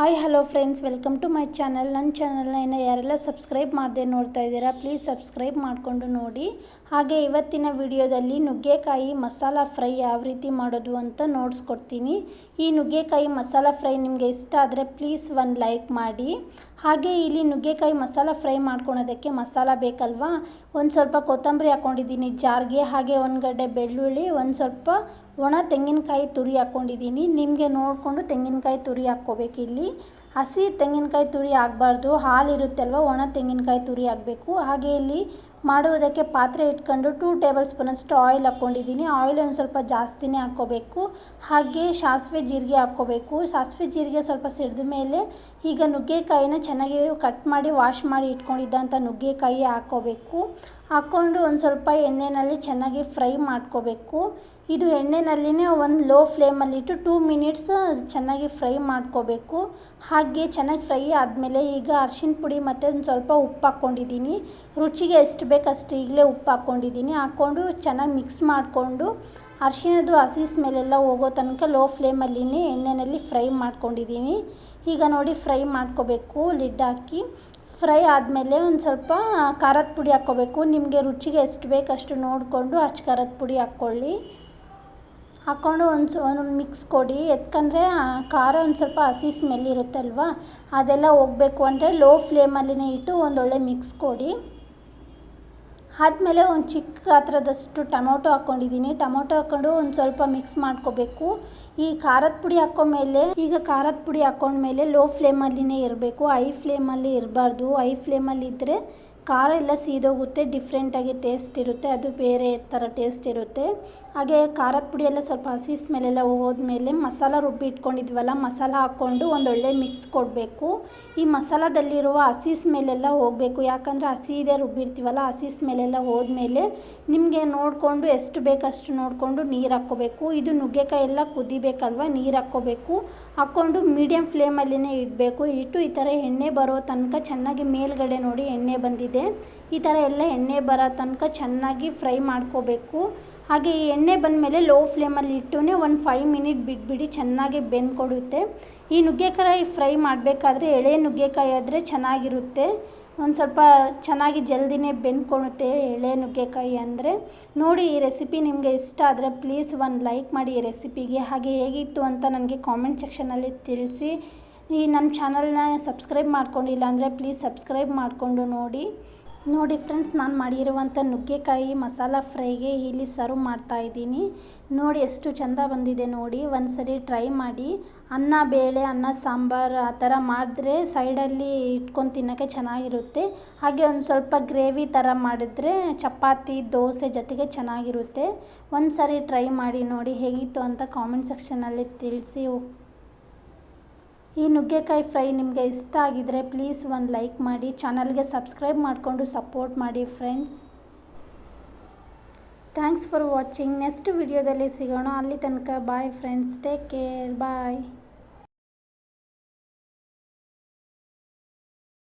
Hi hello friends welcome to my channel ನನ್ನ ಚಾನಲ್ನ ಇನ್ನು ಯಾರೆಲ್ಲ ಸಬ್ಸ್ಕ್ರೈಬ್ ಮಾಡದೆ ನೋಡ್ತಾ ಇದ್ದೀರಾ ಪ್ಲೀಸ್ ಸಬ್ಸ್ಕ್ರೈಬ್ ಮಾಡಿಕೊಂಡು ನೋಡಿ. ಹಾಗೆ ಇವತ್ತಿನ ವಿಡಿಯೋದಲ್ಲಿ ನುಗ್ಗೆಕಾಯಿ ಮಸಾಲ ಫ್ರೈ ಯಾವ ರೀತಿ ಮಾಡೋದು ಅಂತ ನೋಡಿಸ್ಕೊಡ್ತೀನಿ. ಈ ನುಗ್ಗೆಕಾಯಿ ಮಸಾಲ ಫ್ರೈ ನಿಮಗೆ ಇಷ್ಟ ಆದರೆ ಪ್ಲೀಸ್ ಒಂದು ಲೈಕ್ ಮಾಡಿ. ಹಾಗೆ ಇಲ್ಲಿ ನುಗ್ಗೆಕಾಯಿ ಮಸಾಲ ಫ್ರೈ ಮಾಡ್ಕೊಳೋದಕ್ಕೆ ಮಸಾಲ ಬೇಕಲ್ವಾ? ಒಂದು ಸ್ವಲ್ಪ ಕೊತ್ತಂಬರಿ ಹಾಕ್ಕೊಂಡಿದ್ದೀನಿ ಜಾರ್ಗೆ, ಹಾಗೆ ಒಂದು ಗಡ್ಡೆ ಬೆಳ್ಳುಳ್ಳಿ, ಒಂದು ಸ್ವಲ್ಪ ಒಣ ತೆಂಗಿನಕಾಯಿ ತುರಿ ಹಾಕ್ಕೊಂಡಿದ್ದೀನಿ ನಿಮಗೆ ನೋಡಿಕೊಂಡು ತೆಂಗಿನಕಾಯಿ ತುರಿ ಹಾಕ್ಕೋಬೇಕು ಇಲ್ಲಿ. ಹಸಿ ತೆಂಗಿನಕಾಯಿ ತುರಿ ಆಗಬಾರ್ದು ಹಾಲು ಇರುತ್ತಲ್ವಾ ಒಣ ತೆಂಗಿನಕಾಯಿ ತುರಿ ಹಾಕಬೇಕು. ಹಾಗೆ ಇಲ್ಲಿ ಮಾಡುವುದಕ್ಕೆ ಪಾತ್ರೆ ಇಟ್ಕೊಂಡು ಟೂ ಟೇಬಲ್ ಸ್ಪೂನಷ್ಟು ಆಯಿಲ್ ಹಾಕ್ಕೊಂಡಿದ್ದೀನಿ. ಆಯಿಲ್ ಒಂದು ಸ್ವಲ್ಪ ಜಾಸ್ತಿನೇ ಹಾಕ್ಕೋಬೇಕು. ಹಾಗೆ ಸಾಸಿವೆ ಜೀರಿಗೆ ಹಾಕ್ಕೋಬೇಕು. ಸಾಸಿವೆ ಜೀರಿಗೆ ಸ್ವಲ್ಪ ಸಿಡಿದ ಮೇಲೆ ಈಗ ನುಗ್ಗೆಕಾಯಿನ ಚೆನ್ನಾಗಿ ಕಟ್ ಮಾಡಿ ವಾಶ್ ಮಾಡಿ ಇಟ್ಕೊಂಡಿದ್ದಂಥ ನುಗ್ಗೆಕಾಯಿ ಹಾಕ್ಕೋಬೇಕು. ಹಾಕ್ಕೊಂಡು ಒಂದು ಸ್ವಲ್ಪ ಎಣ್ಣೆಯಲ್ಲಿ ಚೆನ್ನಾಗಿ ಫ್ರೈ ಮಾಡ್ಕೋಬೇಕು. ಇದು ಎಣ್ಣೆನಲ್ಲಿನೇ ಒಂದು ಲೋ ಫ್ಲೇಮಲ್ಲಿಟ್ಟು ಟೂ ಮಿನಿಟ್ಸ್ ಚೆನ್ನಾಗಿ ಫ್ರೈ ಮಾಡ್ಕೋಬೇಕು. ಹಾಗೆ ಚೆನ್ನಾಗಿ ಫ್ರೈ ಆದಮೇಲೆ ಈಗ ಅರ್ಶಿನ ಪುಡಿ ಮತ್ತು ಒಂದು ಸ್ವಲ್ಪ ಉಪ್ಪು ಹಾಕ್ಕೊಂಡಿದ್ದೀನಿ. ರುಚಿಗೆ ಎಷ್ಟು ಬೇಕು ಅಷ್ಟು ಈಗಲೇ ಉಪ್ಪು ಹಾಕ್ಕೊಂಡಿದ್ದೀನಿ. ಹಾಕ್ಕೊಂಡು ಚೆನ್ನಾಗಿ ಮಿಕ್ಸ್ ಮಾಡಿಕೊಂಡು ಅರಿಶಿಣದ್ದು ಹಸಿ ಸ್ಮೆಲ್ಲೆಲ್ಲ ಹೋಗೋ ತನಕ ಲೋ ಫ್ಲೇಮಲ್ಲಿನೇ ಎಣ್ಣೆಯಲ್ಲಿ ಫ್ರೈ ಮಾಡ್ಕೊಂಡಿದ್ದೀನಿ. ಈಗ ನೋಡಿ ಫ್ರೈ ಮಾಡ್ಕೋಬೇಕು, ಲಿಡ್ ಹಾಕಿ. ಫ್ರೈ ಆದಮೇಲೆ ಒಂದು ಸ್ವಲ್ಪ ಖಾರದ ಪುಡಿ ಹಾಕ್ಕೋಬೇಕು. ನಿಮಗೆ ರುಚಿಗೆ ಎಷ್ಟು ಬೇಕು ಅಷ್ಟು ನೋಡಿಕೊಂಡು ಅಚ್ಚ ಖಾರದ ಪುಡಿ ಹಾಕ್ಕೊಳ್ಳಿ. ಹಾಕ್ಕೊಂಡು ಒಂದು ಒಂದು ಮಿಕ್ಸ್ ಕೊಡಿ. ಯಾಕಂದರೆ ಖಾರ ಒಂದು ಸ್ವಲ್ಪ ಹಸಿ ಸ್ಮೆಲ್ ಇರುತ್ತಲ್ವ? ಅದೆಲ್ಲ ಹೋಗಬೇಕು ಅಂದರೆ ಲೋ ಫ್ಲೇಮಲ್ಲಿನೇ ಇಟ್ಟು ಒಂದೊಳ್ಳೆ ಮಿಕ್ಸ್ ಕೊಡಿ. ಆದಮೇಲೆ ಒಂದು ಚಿಕ್ಕ ಗಾತ್ರದಷ್ಟು ಟೊಮೊಟೊ ಹಾಕ್ಕೊಂಡಿದ್ದೀನಿ ಟೊಮೊಟೊ ಹಾಕ್ಕೊಂಡು ಒಂದು ಸ್ವಲ್ಪ ಮಿಕ್ಸ್ ಮಾಡ್ಕೋಬೇಕು. ಈ ಖಾರದ ಪುಡಿ ಹಾಕ್ಕೊಂಡ್ಮೇಲೆ ಈಗ ಖಾರದ ಪುಡಿ ಹಾಕ್ಕೊಂಡ್ಮೇಲೆ ಲೋ ಫ್ಲೇಮಲ್ಲಿನೇ ಇರಬೇಕು. ಐ ಫ್ಲೇಮಲ್ಲಿ ಇರಬಾರ್ದು. ಐ ಫ್ಲೇಮಲ್ಲಿ ಇದ್ದರೆ ಖಾರ ಎಲ್ಲ ಸೀದೋಗುತ್ತೆ ಡಿಫ್ರೆಂಟಾಗಿ ಟೇಸ್ಟ್ ಇರುತ್ತೆ, ಅದು ಬೇರೆ ಥರ ಟೇಸ್ಟ್ ಇರುತ್ತೆ. ಹಾಗೆ ಖಾರದ ಪುಡಿ ಎಲ್ಲ ಸ್ವಲ್ಪ ಹಸಿ ಸ್ಮೆಲ್ಲೆಲ್ಲ ಹೋದ್ಮೇಲೆ ಮಸಾಲ ರುಬ್ಬಿ ಇಟ್ಕೊಂಡಿದ್ವಲ್ಲ, ಮಸಾಲ ಹಾಕ್ಕೊಂಡು ಒಂದೊಳ್ಳೆ ಮಿಕ್ಸ್ ಕೊಡಬೇಕು. ಈ ಮಸಾಲದಲ್ಲಿರುವ ಹಸಿ ಸ್ಮೆಲ್ಲೆಲ್ಲ ಹೋಗಬೇಕು, ಯಾಕಂದರೆ ಹಸಿ ಇದೆ, ರುಬ್ಬಿರ್ತೀವಲ್ಲ, ಹಸಿ ಸ್ಮೆಲ್ಲೆಲ್ಲ ಹೋದ್ಮೇಲೆ ನಿಮಗೆ ನೋಡಿಕೊಂಡು ಎಷ್ಟು ಬೇಕಷ್ಟು ನೋಡಿಕೊಂಡು ನೀರು ಹಾಕ್ಕೋಬೇಕು. ಇದು ನುಗ್ಗೆಕಾಯಿ ಎಲ್ಲ ಕುದಿಬೇಕಲ್ವ, ನೀರು ಹಾಕ್ಕೋಬೇಕು. ಹಾಕ್ಕೊಂಡು ಮೀಡಿಯಮ್ ಫ್ಲೇಮಲ್ಲಿನೇ ಇಡಬೇಕು. ಇಟ್ಟು ಈ ಥರ ಎಣ್ಣೆ ಬರೋ ತನಕ ಚೆನ್ನಾಗಿ ಮೇಲ್ಗಡೆ ನೋಡಿ ಎಣ್ಣೆ ಬಂದಿದೆ. ಈ ಥರ ಎಲ್ಲ ಎಣ್ಣೆ ಬರೋ ತನಕ ಚೆನ್ನಾಗಿ ಫ್ರೈ ಮಾಡ್ಕೋಬೇಕು. ಹಾಗೆ ಈ ಎಣ್ಣೆ ಬಂದಮೇಲೆ ಲೋ ಫ್ಲೇಮಲ್ಲಿ ಇಟ್ಟು ಒಂದು ಫೈವ್ ಮಿನಿಟ್ ಬಿಟ್ಬಿಡಿ ಚೆನ್ನಾಗಿ ಬೆಂದು ಕೊಡುತ್ತೆ. ಈ ನುಗ್ಗೆಕಾಯಿ ಫ್ರೈ ಮಾಡಬೇಕಾದ್ರೆ ಎಳೆ ನುಗ್ಗೆಕಾಯಿ ಆದರೆ ಚೆನ್ನಾಗಿರುತ್ತೆ. ಒಂದು ಸ್ವಲ್ಪ ಚೆನ್ನಾಗಿ ಜಲ್ದಿನೇ ಬೆಂದ್ಕೊಳುತ್ತೆ ಎಳೆ ನುಗ್ಗೆಕಾಯಿ ಅಂದರೆ. ನೋಡಿ ಈ ರೆಸಿಪಿ ನಿಮಗೆ ಇಷ್ಟ ಆದರೆ ಪ್ಲೀಸ್ ಒಂದು ಲೈಕ್ ಮಾಡಿ ಈ ರೆಸಿಪಿಗೆ ಹಾಗೆ ಹೇಗಿತ್ತು ಅಂತ ನನಗೆ ಕಾಮೆಂಟ್ ಸೆಕ್ಷನಲ್ಲಿ ತಿಳಿಸಿ. ಈ ನಮ್ಮ ಚಾನಲ್ನ ಸಬ್ಸ್ಕ್ರೈಬ್ ಮಾಡ್ಕೊಂಡಿಲ್ಲ ಅಂದರೆ ಪ್ಲೀಸ್ ಸಬ್ಸ್ಕ್ರೈಬ್ ಮಾಡಿಕೊಂಡು ನೋಡಿ. ನೋಡಿ ಫ್ರೆಂಡ್ಸ್, ನಾನು ಮಾಡಿರುವಂಥ ನುಗ್ಗೆಕಾಯಿ ಮಸಾಲ ಫ್ರೈಗೆ ಇಲ್ಲಿ ಸರ್ವ್ ಮಾಡ್ತಾ ಇದ್ದೀನಿ. ನೋಡಿ ಎಷ್ಟು ಚೆಂದ ಬಂದಿದೆ ನೋಡಿ. ಒಂದು ಸರಿ ಟ್ರೈ ಮಾಡಿ. ಅನ್ನ, ಬೇಳೆ, ಅನ್ನ, ಸಾಂಬಾರು ಆ ಥರ ಮಾಡಿದ್ರೆ ಸೈಡಲ್ಲಿ ಇಟ್ಕೊಂಡು ತಿನ್ನೋಕ್ಕೆ ಚೆನ್ನಾಗಿರುತ್ತೆ. ಹಾಗೆ ಒಂದು ಸ್ವಲ್ಪ ಗ್ರೇವಿ ಥರ ಮಾಡಿದ್ರೆ ಚಪಾತಿ, ದೋಸೆ ಜೊತೆಗೆ ಚೆನ್ನಾಗಿರುತ್ತೆ. ಒಂದು ಸರಿ ಟ್ರೈ ಮಾಡಿ ನೋಡಿ ಹೇಗಿತ್ತು ಅಂತ ಕಾಮೆಂಟ್ ಸೆಕ್ಷನಲ್ಲಿ ತಿಳಿಸಿ. ಈ ನುಗ್ಗೆಕಾಯಿ ಫ್ರೈ ನಿಮಗೆ ಇಷ್ಟ ಆಗಿದರೆ ಪ್ಲೀಸ್ ಒಂದು ಲೈಕ್ ಮಾಡಿ ಚಾನಲ್ಗೆ ಸಬ್ಸ್ಕ್ರೈಬ್ ಮಾಡಿಕೊಂಡು ಸಪೋರ್ಟ್ ಮಾಡಿ friends thanks for watching next ವಿಡಿಯೋದಲ್ಲಿ ಸಿಗೋಣ. ಅಲ್ಲಿ ತನಕ bye friends take care bye